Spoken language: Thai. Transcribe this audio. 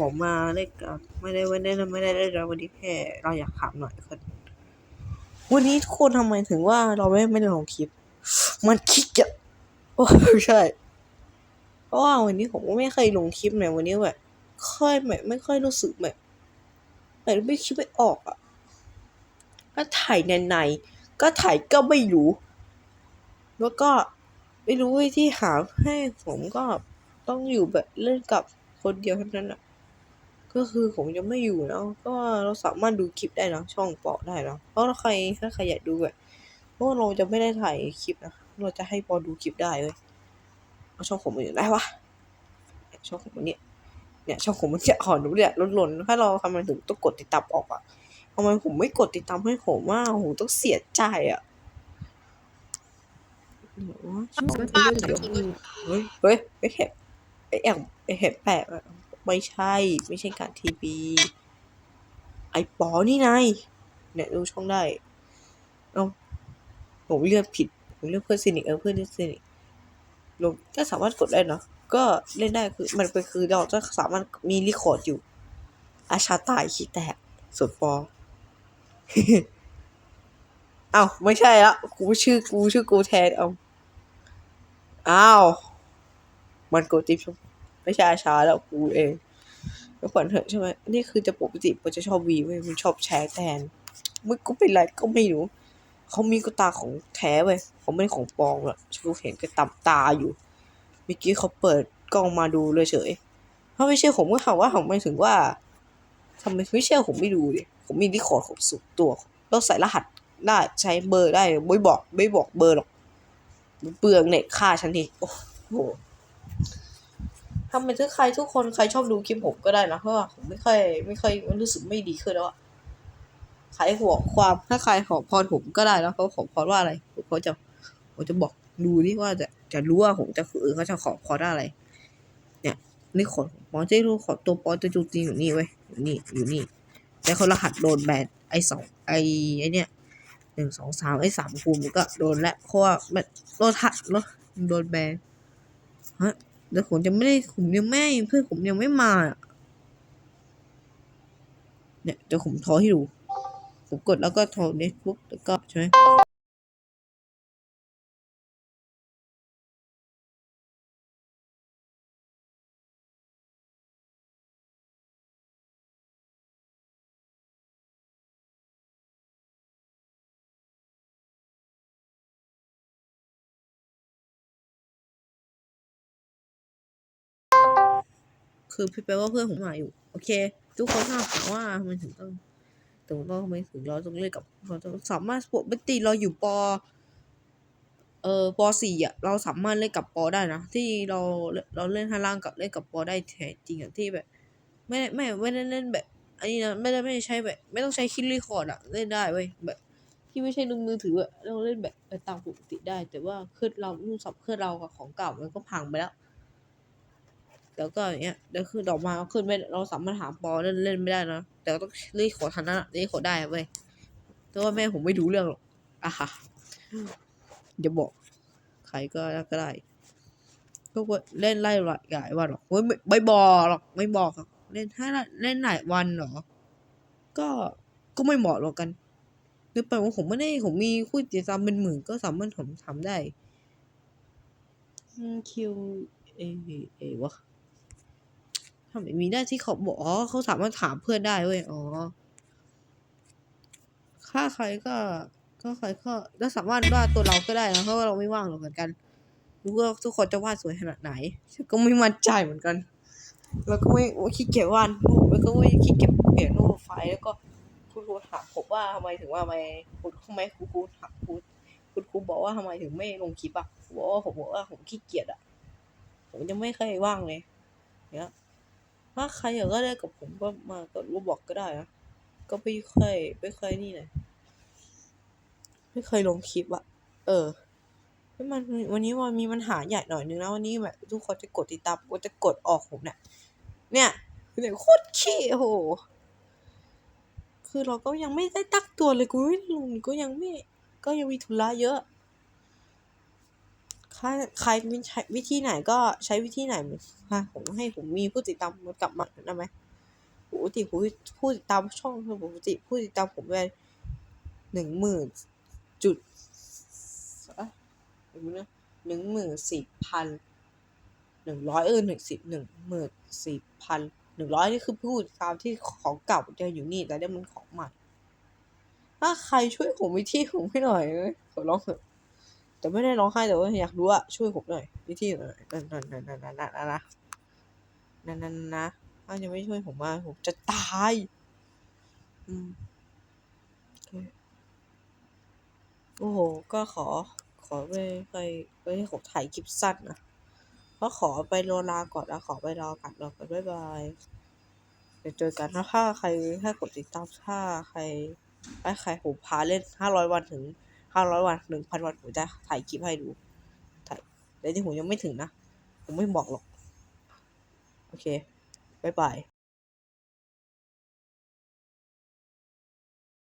ผมมาเล่นกับไม่ได้ไม่ได้ไม่ได้เล่นวันนี้แค่เราอยากถามหน่อยคนวันนี้ทุกคนทำไมถึงว่าเราไม่ไม่ได้ลงคลิป มันขี้เกียจโอ้ใช่เพราะว่าวันนี้ผมก็ไม่เคยลงคลิปเลยวันนี้แบบค่อยแบบไม่ค่อยรู้สึกแบบแบบไม่คิดไม่ออกอะก็ถ่ายในๆก็ถ่ายก็ไม่รู้ แล้วก็ไม่รู้วิธีหาให้ผมก็ต้องอยู่แบบเล่นกับคนเดียวเท่านั้นอะ ก็คือผมจะไม่อยู่แล้วก็เราสามารถดูคลิปได้นะช่องเปาะได้นะเพราะถ้าใครถ้าใครอยากดูแบบเพราะว่าเราจะไม่ได้ถ่ายคลิปนะเราจะให้ปอดูคลิปได้เลยเอาช่องผมมาอยู่ได้วะเนี่ยช่องผมมันเนี่ยเนี่ยช่องผมมันจะอ่อนดูเนี่ยหล่นๆถ้าเราทำไมถึงต้องกดติดตามออกอะทำไมผมไม่กดติดตามให้ผมว่าโอ้โหต้องเสียใจอะเดี๋ยวว่าช่องเรื่องเดี๋ยวเฮ้ยเฮ้ยไอ้แหบไอ้แอบไอ้แหบแปลกอะ ไม่ใช่ ไม่ใช่การทีวีไอปอนี่ไงเนี่ยดูช่องได้เอาผมเลือกผิดผมเลือกเพื่อนสนิทเออเพื่อนสนิทลงก็สามารถกดได้เนาะก็เล่นได้คือมันเป็นคือเราจะสามารถมีรีคอร์ดอยู่ อาชาตายขี้แตกส่วนปอเอ้าไม่ใช่ละกูชื่อกูชื่อกูแทนเอาอ้าวมันกดติ๊บชม ไม่ใช่อาชาแล้วกูเองก็ฝันเถอะใช่ไหมนี่คือจะปกติมันจะชอบวีเว้ยมันชอบแชร์แทนมันก็เป็นไรก็ไม่รู้เขามีก็ตาของแท้เว้ยเขาไม่ได้ของปลอมหรอกกูเห็นก็ตำตาอยู่เมื่อกี้เขาเปิดกล้องมาดูเลยเฉยถ้าไม่เชื่อผมก็ถามว่าผมไม่ถึงว่าทำไมไม่เชื่อผมไม่ดูดิผมมีรีคอร์ดของสุดตัวเราใส่รหัสได้ใช้เบอร์ได้ไม่บอกไม่บอกเบอร์หรอกเปลืองเน็ตค่าฉันทีโอ้โห ทำเป็นถ้าใครทุกคนใครชอบดูคลิปผมก็ได้นะเพราะว่าผมไม่ค่อยไม่ค่อยรู้สึกไม่ดีขึ้นแล้วอะใครหัวความถ้าใครขอพรผมก็ได้นะเขาขอพรว่าอะไรผมเขาจะผมจะบอกดูนี่ว่าจะจะรู้ว่าผมจะคือเขาจะขอพรว่าอะไร เนี่ยนี่ขอปอเจ้รู้ขอตัวปอจะจูจีอยู่นี่เว้ยอยู่นี่อยู่นี่แต่เขารหัสโดนแบนไอสองไอไอเนี่ยหนึ่งสองสามไอสามภูมิก็โดนแล้วเพราะว่ามันโดนหัดแล้วโดนแบนฮะ แต่ผมจะไม่ได้ผมยังไม่เพื่อนผมยังไม่มา เนี่ยจะผมทอให้ดูผมกดแล้วก็ทอเน็ตปุ๊บแล้วก็ใช่ไหม คือพี่แปลว่าเพื่อนผมมาอยู่ โอเค ทุกคนทราบค่ว่าทำไมถึงต้องถึงต้องทำไมถึงเราต้องเล่นกับเราต้องสามารถปกติเราอยู่ปอเอ่อปสี่อะเราสามารถเล่นกับปอได้นะ ที่เราเราเล่นข้าล่างกับเล่นกับปอได้แท้จริงอะที่แบบ ไม่ไม่ไม่ได้เล่นแบบอันนี้นะไม่ได้ไม่ใช้แบบ ไม่ต้องใช้คิดรีคอร์ดอะเล่นได้เว้ยแบบที่ไม่ใช่ดูมือถืออะเราเล่นแบบตามปกติได้ แต่ว่าเครื่องเรารุ่นสับเครื่องเรากับของเก่ามันก็พังไปแล้ว แล้วก็อย่างเงี้ยแล้วคือดอกมาขึ้นไม่เราสามารถหาปอเล่นเล่นไม่ได้นะแต่ก็ต้องรีขอทันนะรีขอได้เว้ยแต่ว่าแม่ผมไม่รู้เรื่องหรอกอะค่ะอย่าบอกใครก็ก็ได้ก็เล่นไล่หลายวันหรอกไม่ไม่บอกหรอกไม่บอกหรอกเล่นถ้าเล่นหลายวันหรอ ก็ก็ไม่เหมาะหรอกกันหรือแปลว่าผมไม่ได้ผมมีคู่ติดตามเป็นหมื่นก็สามารถผมทำได้คิวเอเอวะ ทำไมมีได้ที่เขาบอกอ๋อเขาสามารถถามเพื่อนได้เว้ยอ๋อค่าใครก็ก็ใครก็ก็สามารถวาดตัวเราก็ได้นะเพราะว่าเราไม่ว่างหรอกเหมือนกันรู้ว่าทุกคนจะวาดสวยขนาดไหนฉันก็ไม่มั่นใจเหมือนกัน แล้วก็ไม่โอ้ขี้เกียจวาดรูปแล้วก็ไม่ขี้เกียจเปลี่ยนรูปไฟล์แล้วก็คุณครูถามผมว่าทำไมถึงว่าทำไมคุณทำไมครูครูถามครูคุณครูบอกว่าทำไมถึงไม่ลงคลิปอะผมบอกว่าผมบอกว่าผมขี้เกียจอะ ผมจะไม่เคยว่างเลยเนี่ย ถ้าใครอยากก็ได้กับผมก็มาก็รู้บอกก็ได้นะ ก็ไม่ค่อยไม่ค่อยนี่เลยไม่เคยลงคลิปอะเออมันวันนี้วันมีปัญหาใหญ่หน่อยนึงนะวันนี้แบบทุกคนจะกดติดตามก็จะกดออกผมเนี่ย เนี่ยเนี่ยโคตรขี้โอ้โหคือเราก็ยังไม่ได้ตั้งตัวเลยกูไม่ลงก็ยังไม่ ก็ยังมีธุระเยอะ ใครใครมีใช้วิธีไหนก็ใช้วิธีไหนฮะผมให้ผมมีผู้ติดตามมันกลับมาได้ไหมกติผู้ผู้ติดตามช่องปกติผู้ติดตามผมได้หนึ่งหมื่นจุดอะเดี๋ยหนึ่งหมื่นสี่พันหนึ่งร้อยเออหนึ่งสิบหนึ่งหมื่นสี่พันหนึ่งร้อยนี่คือผู้ติดตามที่ของเก่าจะอยู่นี่แต่เนี่ยมันของใหม่ถ้าใครช่วยผมวิธีผมให้หน่อยเอ้ยขอร้องเถอะ แต่ไม่ได้ร้องไห้แต่ว่าอยากรู้อะช่วยผมหน่อยวิธีหน่อยนั่นนั่นนั่นนั่นนั่นนั่นนะนั่นนั่นนะถ้ายังไม่ช่วยผมมาผมจะตายอืมโอเคโอ้โห ก็ขอขอไปไปไปให้ผมถ่ายคลิปสั้นนะก็ขอไปรอลาก่อนนะขอไปรอกันรอกันบ๊ายบายเดี๋ยวเจอกันถ้าใครถ้ากดติดตามถ้าใครถ้าใครผมพาเล่นห้าร้อยวันถึง ห้าร้อยวันหนึ่งพันวันผมจะถ่ายคลิปให้ดู ถ่ายแต่ที่ผมยังไม่ถึงนะ ผมไม่บอกหรอก โอเค บ๊ายบาย